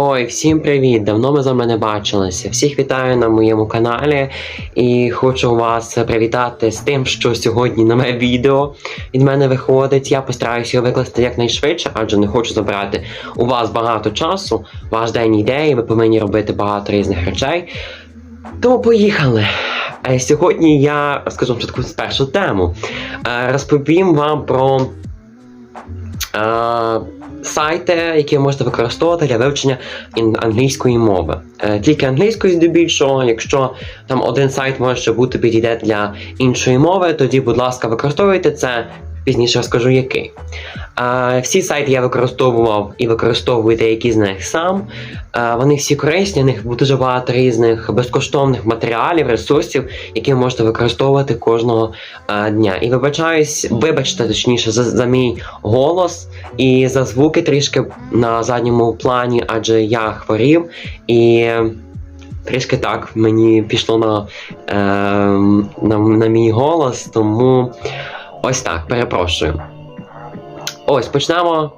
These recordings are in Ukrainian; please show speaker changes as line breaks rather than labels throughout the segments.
Ой, всім привіт! Давно ми з вами не бачилися. Всіх вітаю на моєму каналі і хочу вас привітати з тим, що сьогодні нове відео від мене виходить. Я постараюся його викласти якнайшвидше, адже не хочу забирати у вас багато часу. Ваш день йде, і ви повинні робити багато різних речей. Тому поїхали! Е, Сьогодні я вам таку першу тему. Е, Розповім вам про е, сайти, які ви можете використовувати для вивчення англійської мови. Е, Тільки англійської здебільшого, якщо там один сайт може бути підійде для іншої мови, тоді, будь ласка, використовуйте це. Пізніше розкажу який. Всі сайти я використовував і використовую деякі з них сам. Вони всі корисні, в них дуже багато різних безкоштовних матеріалів, ресурсів, які ви можете використовувати кожного дня. І вибачаюсь, вибачте точніше за, за мій голос і за звуки трішки на задньому плані, адже я хворів і. Трішки так мені пішло на, е, на, на мій голос, тому ось так, перепрошую. Ось почнемо.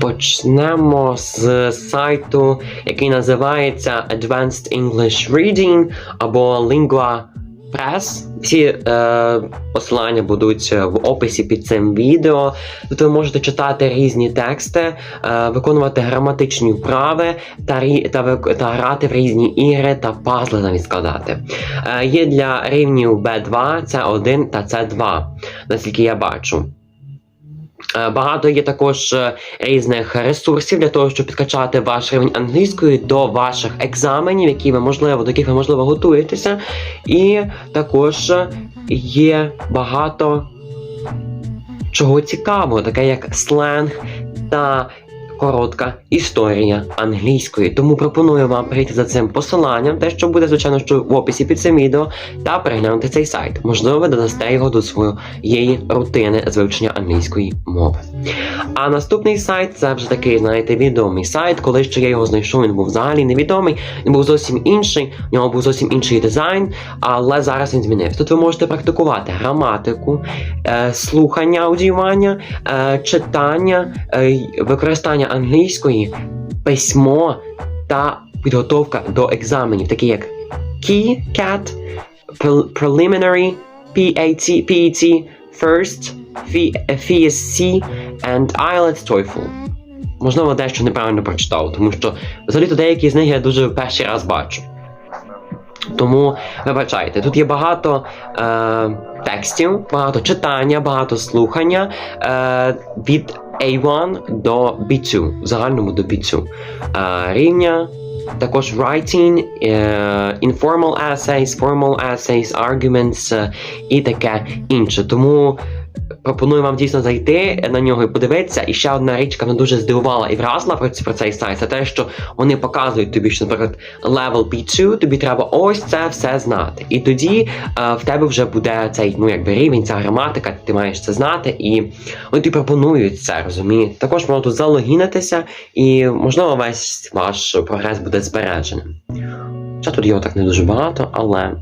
Почнемо з сайту, який називається Advanced English Reading або Lingua Press. Всі е, посилання будуть в описі під цим відео. Тут ви можете читати різні тексти, е, виконувати граматичні вправи та, та, та грати в різні ігри та пазли навіть складати. Е, є для рівнів B2, C1 та C2, наскільки я бачу. Е, Багато є також е, різних ресурсів для того, щоб підкачати ваш рівень англійської до ваших екзаменів, які ви можливо, до яких ви можливо готуєтеся. І також е, є багато чого цікавого, таке як сленг та коротка історія англійської. Тому пропоную вам перейти за цим посиланням, те, що буде, звичайно, що в описі під цим відео, та переглянути цей сайт. Можливо, ви додасте його до своєї рутини з вивчення англійської мови. А наступний сайт це вже такий, знаєте, відомий сайт. Коли ще я його знайшов, він був взагалі невідомий, він був зовсім інший, у нього був зовсім інший дизайн, але зараз він змінився. Тут ви можете практикувати граматику, е, слухання, аудіювання, е, читання, е, використання англійської, письмо та підготовка до екзаменів, такі як Key, CAT, Preliminary, PAT, PET, First, F- FESC and IELTS TOEFL. Можливо, дещо неправильно прочитав, тому що взагалі-то деякі з них я дуже перший раз бачу. Тому вибачайте, тут є багато е, текстів, багато читання, багато слухання е, від A1 до B2, в загальному до B2 е, рівня. Також writing, е, informal essays, formal essays, arguments е, і таке інше. Тому пропоную вам дійсно зайти на нього і подивитися. І ще одна річ, яка мене дуже здивувала і вразила про, про цей сайт, це те, що вони показують тобі, що, наприклад, level B2, тобі треба ось це все знати. І тоді е, в тебе вже буде цей ну, якби рівень, ця граматика, ти маєш це знати, і вони тобі пропонують це, розумієте? Також можна тут залогінитися, і можливо весь ваш прогрес буде збереженим. Хоча тут його так не дуже багато, але.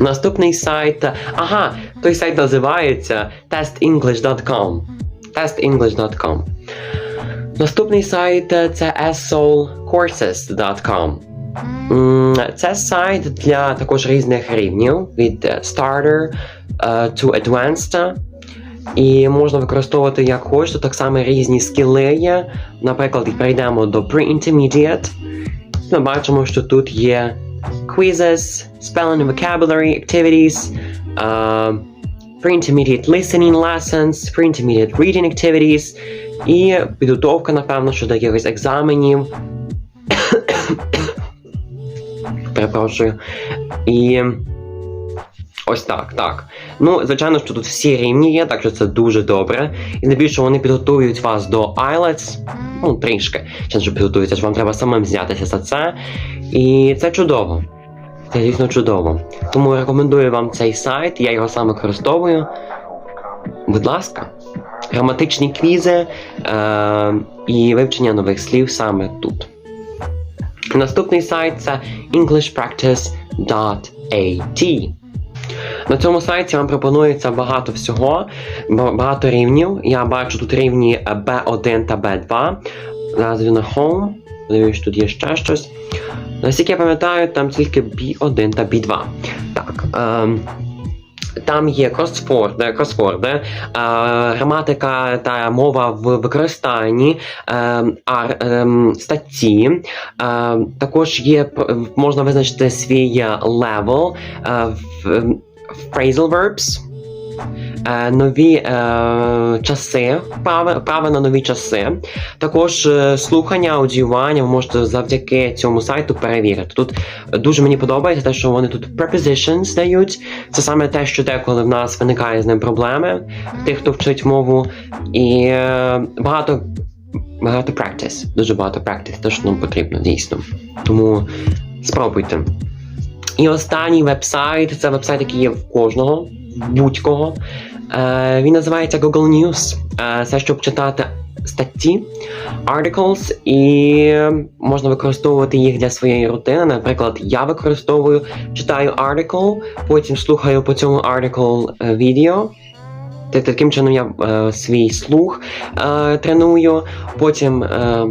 Наступний сайт. Ага, той сайт називається testenglish.com. testenglish.com. Наступний сайт е, це assolcourses.com. Це сайт для також різних рівнів від е, starter е, to advanced. І можна використовувати як хочете, так само різні скіли є. Наприклад, перейдемо до pre-intermediate. Ми бачимо, що тут є quizzes, spelling vocabulary activities, uh, pre-intermediate listening lessons, pre-intermediate reading activities і підготовка, напевно, що до якихось екзаменів. Перепрошую. І ось так, так. Ну, звичайно, що тут всі рівні є, так що це дуже добре. І найбільше вони підготують вас до IELTS, ну, трішки. Ще що підготуються, що вам треба самим знятися за це. І це чудово. Це дійсно чудово. Тому рекомендую вам цей сайт, я його саме використовую. Будь ласка, граматичні квізи е- і вивчення нових слів саме тут. Наступний сайт це englishpractice.at. На цьому сайті вам пропонується багато всього, багато рівнів. Я бачу тут рівні е, B1 та B2. Зараз йду на Home. Дивлюсь, тут є ще щось. Наскільки я пам'ятаю, там тільки B1 та B2. Так. Ем, там є кросфорди, кросфорди, е, граматика та мова в використанні, е, ар, ем, статті. Е, також є можна визначити свій е, левел е, в, ем, phrasal verbs. Е, нові е, часи, прави на нові часи. Також е, слухання, аудіювання ви можете завдяки цьому сайту перевірити. Тут дуже мені подобається те, що вони тут prepositions дають. Це саме те, що деколи в нас виникає з ним проблеми, тих, хто вчить мову, і багато. Багато practice, дуже багато practice, те, що нам потрібно дійсно. Тому спробуйте. І останній веб-сайт це веб-сайт, який є в кожного, будь-кого. Е, він називається Google News. Е, це щоб читати статті, articles, і можна використовувати їх для своєї рутини. Наприклад, я використовую, читаю article, потім слухаю по цьому article е, відео. Та- Таким чином я е, свій слух е, треную. Потім е,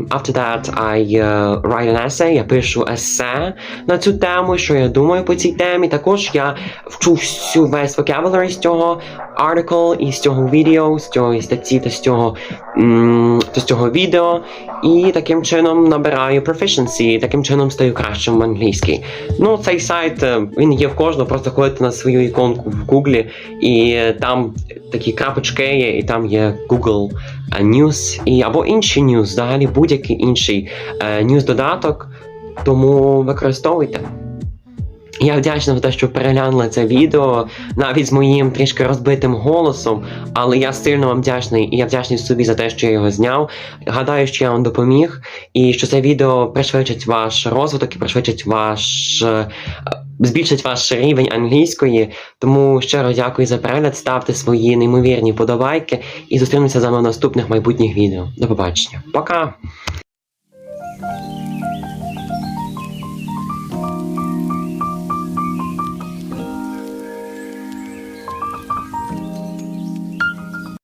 after that I е, write an essay, я пишу есе на цю тему, що я думаю по цій темі. Також я вчу всю весь vocabulary з цього article і з цього відео, з цього статті та з цього, м, та з цього відео. І таким чином набираю proficiency, таким чином стаю кращим в англійській. Ну, цей сайт він є в кожного, просто ходите на свою іконку в Гуглі, і там такі крапочки є, і там є Google е, News, і або інші news, взагалі будь-який інший е, news додаток. Тому використовуйте. Я вдячна за те, що переглянули це відео, навіть з моїм трішки розбитим голосом, але я сильно вам вдячний, і я вдячний собі за те, що я його зняв. Гадаю, що я вам допоміг, і що це відео пришвидшить ваш розвиток і пришвидшить ваш. Збільшить ваш рівень англійської. Тому щиро дякую за перегляд. Ставте свої неймовірні подобайки і зустрінемося з вами в наступних майбутніх відео. До побачення. Пока!